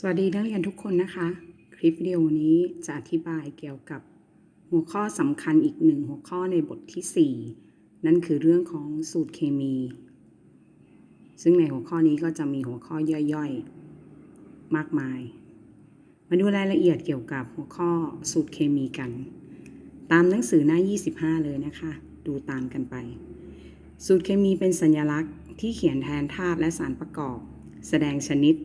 สวัสดีนักเรียนทุกคนนะคะ คลิปวิดีโอนี้จะอธิบายเกี่ยวกับหัวข้อสำคัญอีกหนึ่งหัวข้อในบทที่ 4 นั่นคือเรื่องของสูตรเคมี ซึ่งในหัวข้อนี้ก็จะมีหัวข้อย่อยๆ มากมาย มาดูรายละเอียดเกี่ยวกับหัวข้อสูตรเคมีกัน ตามหนังสือหน้า 25 เลยนะคะ ดูตามกันไป สูตรเคมีเป็นสัญลักษณ์ที่เขียนแทนธาตุและสารประกอบ แสดงชนิด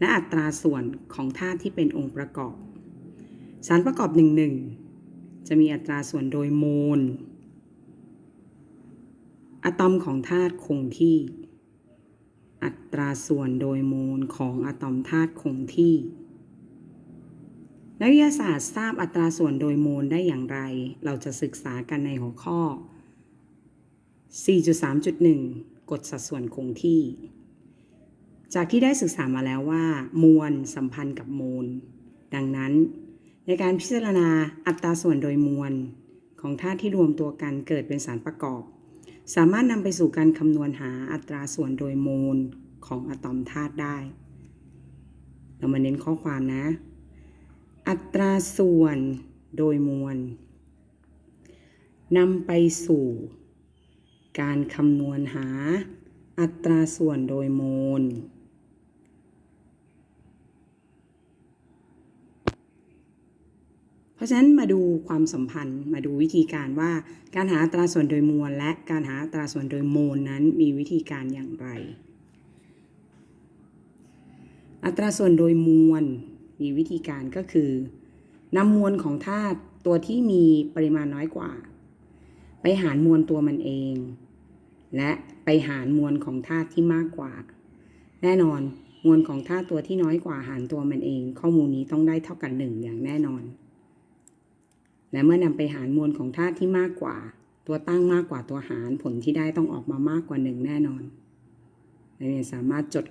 และอัตราส่วนของธาตุที่เป็นองค์ประกอบ สารประกอบหนึ่งหนึ่งจะมีอัตราส่วนโดยโมล อะตอมของธาตุคงที่ อัตราส่วนโดยโมลของอะตอมธาตุคงที่ นักวิทยาศาสตร์ทราบอัตราส่วนโดยโมลได้อย่างไร เราจะศึกษากันในหัวข้อ 4.3.1 กฎสัดส่วนคงที่ จากที่ได้ศึกษามาแล้วว่า มวลสัมพันธ์กับโมลดังนั้น ในการพิจารณาอัตราส่วนโดยมวล ของธาตุที่รวมตัวกันเกิดเป็นสารประกอบ สามารถนำไปสู่การคำนวณหาอัตราส่วนโดยโมลของอะตอมธาตุได้ เรามาเน้นข้อความนะ อัตราส่วนโดยมวลนำไปสู่การคำนวณหาอัตราส่วนโดยโมล เพ ราะฉะนั้นมาดูความสัมพันธ์มาดูวิธีการว่าการหาตราส่วนโดยมวล และการหาตราส่วนโดยโมลนั้นมีวิธีการอย่างไร อัตราส่วนโดยมวลมีวิธีการก็คือนำมวลของธาตุตัวที่มีปริมาณน้อยกว่า ไปหารมวลตัวมันเอง และไปหารมวลของธาตุที่มากกว่า แน่นอนมวลของธาตุตัวที่น้อยกว่าหารตัวมันเอง ข้อมูลนี้ต้องได้เท่ากันหนึ่งอย่างแน่นอน และเมื่อนำไปหารมวลของธาตุที่มากกว่า ตัวตั้งมากกว่าตัวหารผลที่ได้ต้องออกมามากกว่าหนึ่งแน่นอนนักเรียนสามารถจด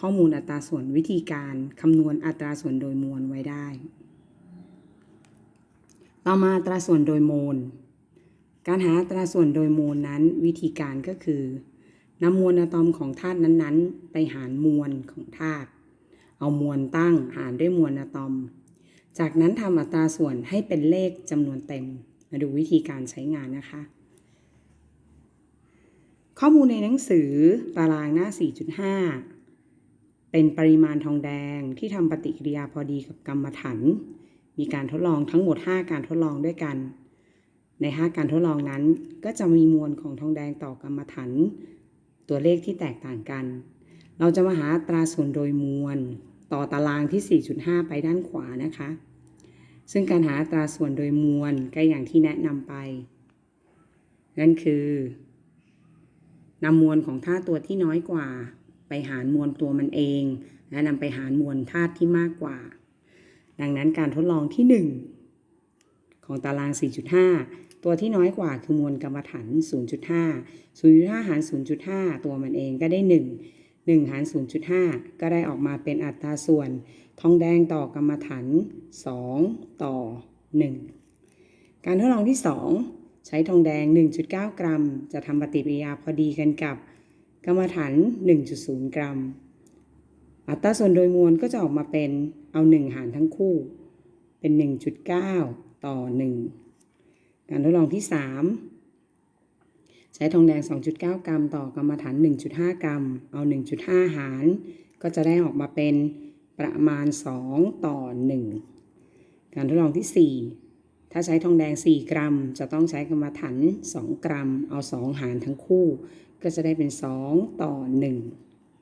ข้อมูลอัตราส่วนวิธีการคำนวณอัตราส่วนโดยมวลไว้ได้ ต่อมาอัตราส่วนโดยโมล การหาอัตราส่วนโดยโมลนั้นวิธีการก็คือนำมวลอะตอมของธาตุนั้นๆ ไปหารมวลของธาตุ เอามวลตั้งหารด้วยมวลอะตอม จากนั้นทำอัตราส่วนให้เป็นเลขจำนวนเต็ม มาดูวิธีการใช้งานนะคะ ข้อมูลในหนังสือตารางหน้า 4.5 เป็นปริมาณทองแดงที่ทำปฏิกิริยาพอดีกับกรรมฐานมีการทดลองทั้งหมด 5 การทดลองด้วยกัน ใน 5 การทดลองนั้น ก็จะมีมวลของทองแดงต่อกรรมฐานตัวเลขที่แตกต่างกัน เราจะมาหาอัตราส่วนโดยมวล ต่อตารางที่ 4.5 ไปด้านขวานะคะ ซึ่งการหาอัตราส่วนโดยมวลก็อย่างที่แนะนำไป นั่นคือนำมวลของธาตุตัวที่น้อยกว่า ไปหารมวลตัวมันเอง และนำไปหารมวลธาตุที่มากกว่า ดังนั้นการทดลองที่ 1 ของตาราง 4.5 ตัวที่น้อยกว่าคือมวลกรรมฐาน 0.5 0.5 หาร 0.5 ตัวมันเองก็ได้ 1 1 หาร 0.5 ก็ได้ออกมาเป็นอัตราส่วนทองแดงต่อกรรมฐาน 2 ต่อ 1 การทดลองที่ 2 ใช้ทองแดง 1.9 กรัม จะทำปฏิกิริยาพอดีกันกับกรรมฐาน 1.0 กรัม อัตราส่วนโดยมวลก็จะออกมาเป็นเอา 1 หารทั้งคู่ เป็น 1.9 ต่อ 1 การทดลองที่ 3 ใช้ทองแดง 2.9 กรัม ต่อกรรมฐาน 1.5 กรัม เอา 1.5 หาร ก็จะได้ออกมาเป็นประมาณ 2 ต่อ 1 การทดลองที่ 4 ถ้าใช้ทองแดง 4 กรัม จะต้องใช้กรรมฐาน 2 กรัม เอา 2 หารทั้งคู่ ก็จะได้เป็น 2 ต่อ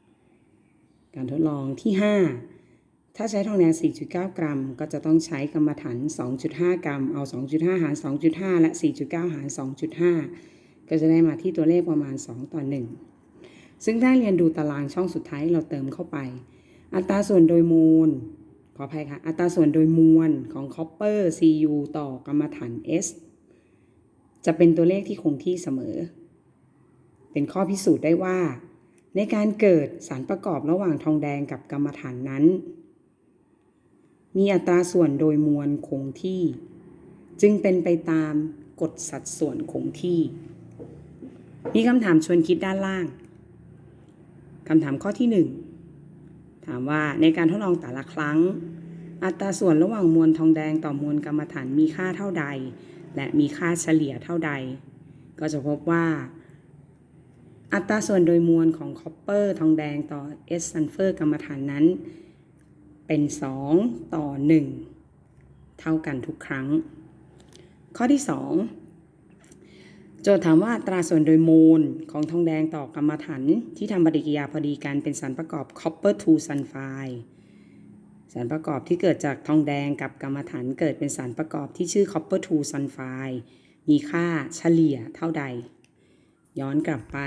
1 การทดลองที่ 5 ถ้าใช้ทองแดง 4.9 กรัม ก็จะต้องใช้กรรมฐาน 2.5 กรัม เอา 2.5 หาร 2.5 และ 4.9 หาร 2.5 ก็จะได้มาที่ตัวเลขประมาณ 2 ต่อ 1 ซึ่งถ้าเรียนดูตารางช่องสุดท้ายเราเติมเข้าไป อัตราส่วนโดยมูล ขออภัยค่ะ อัตราส่วนโดยมวลของคอปเปอร์ Cu ต่อกรรมฐาน S จะเป็นตัวเลขที่คงที่เสมอ เป็นข้อพิสูจน์ได้ว่า ในการเกิดสารประกอบระหว่างทองแดงกับกรรมฐานนั้น มีอัตราส่วนโดยมวลคงที่ จึงเป็นไปตามกฎสัดส่วนคงที่ มีคำถามชวนคิดด้านล่างคำถามข้อที่หนึ่งถามว่าในการทดลองแต่ละครั้ง อัตราส่วนระหว่างมวลทองแดงต่อมวลกรรมฐานมีค่าเท่าใด และมีค่าเฉลี่ยเท่าใด ก็จะพบว่า อัตราส่วนโดยมวลของคอปเปอร์ทองแดงต่อเอสซัลเฟอร์กรรมฐานนั้น เป็น 2 ต่อ 1 เท่ากันทุกครั้ง ข้อที่ 2 โจทย์ถามว่าอัตราส่วนโดยมูลของทองแดงต่อกรรมฐานที่ทำปฏิกิริยาพอดีกันเป็นสารประกอบ copper to sulfide สารประกอบที่เกิดจากทองแดงกับกรรมฐานเกิดเป็นสารประกอบที่ชื่อ copper to sulfide มีค่าเฉลี่ยเท่าใด ย้อนกลับไป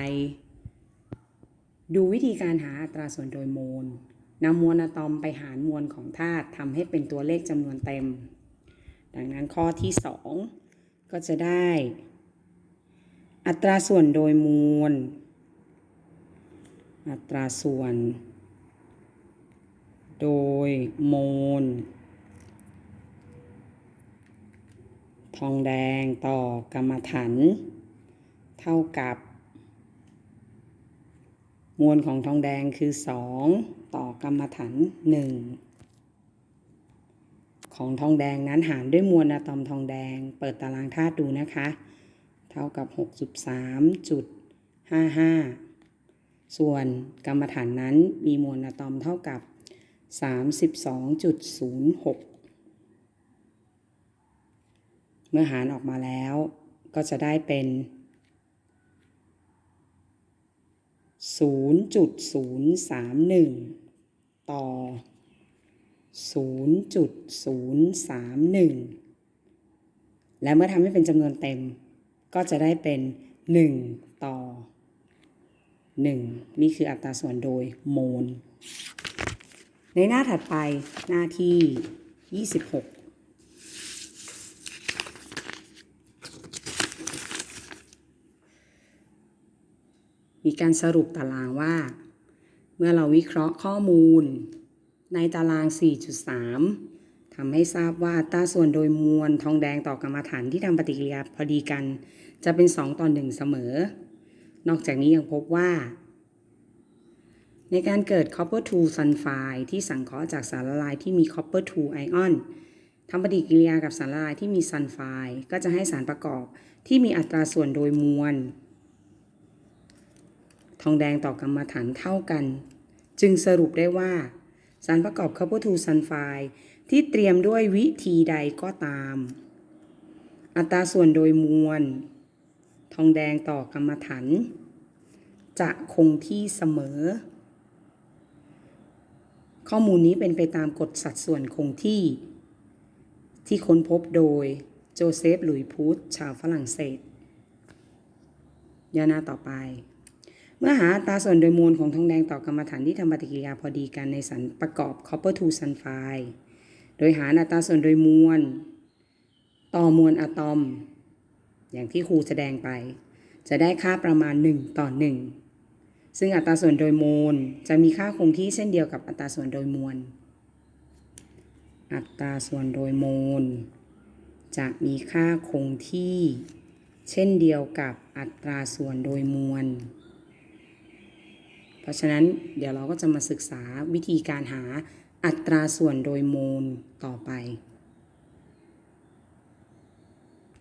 ดูวิธีการหาอัตราส่วนโดยโมลนำมวลอะตอมไปหารมวลของธาตุทำให้เป็นตัวเลขจำนวนเต็ม ดังนั้นข้อที่ 2 ก็จะได้ อัตราส่วนโดยมวล อัตราส่วน โดยโมลทองแดงต่อกรรมฐานเท่ากับ มวลของทองแดงคือ 2 ต่อกรรมฐาน1 ของทองแดงนั้นหารด้วยมวลอะตอมทองแดง เปิดตารางธาตุดูนะคะ เท่ากับ 63.55 ส่วนกรรมฐานนั้นมีมวลอะตอมเท่ากับ 32.06 เมื่อหารออกมาแล้วก็จะได้เป็น 0.031 ต่อ 0.031 และเมื่อทำให้เป็นจำนวนเต็ม ก็จะได้เป็น 1 ต่อ 1 นี่คืออัตราส่วนโดยโมล ในหน้าถัดไปหน้าที่ 26มีการสรุปตารางว่า เมื่อเราวิเคราะห์ข้อมูล ในตาราง 4.3 ทำให้ทราบว่าอัตราส่วนโดยมวลทองแดงต่อกรรมฐานที่ทำปฏิกิริยาพอดีกัน จะเป็น 2 ต่อ 1 เสมอ นอกจากนี้ยังพบว่า ในการเกิด copper 2 sulfide ที่สังเคราะห์จากสารละลายที่มี copper 2 ion ทำปฏิกิริยากับสารละลายที่มี sulfide ก็จะให้สารประกอบที่มีอัตราส่วนโดยมวล ทองแดงต่อกรรมฐานเท่ากัน จึงสรุปได้ว่า สารประกอบ copper 2 sulfide ที่เตรียมด้วยวิธีใดก็ตาม อัตราส่วนโดยมวล ทองแดงต่อกรรมฐานจะคงที่เสมอ ข้อมูลนี้เป็นไปตามกฎสัดส่วนคงที่ ที่ค้นพบโดยโจเซฟ หลุยพูธชาวฝรั่งเศสย่าหน้าต่อไป เมื่อหาอัตราส่วนโดยมวลของทองแดงต่อกรรมฐานที่ทำปฏิกิริยาพอดีกันในสารประกอบ copper 2 sulfide โดยหาอัตราส่วนโดยมวล ต่อมวลอะตอม อย่างที่ครูแสดงไป จะได้ค่าประมาณ 1 ต่อ 1 ซึ่งอัตราส่วนโดยโมลจะมีค่าคงที่เช่นเดียวกับอัตราส่วนโดยมวล อัตราส่วนโดยโมลจะมีค่าคงที่ เช่นเดียวกับอัตราส่วนโดยมวล เพราะฉะนั้นเดี๋ยวเราก็จะมาศึกษาวิธีการหา อัตราส่วนโดยมูลต่อไป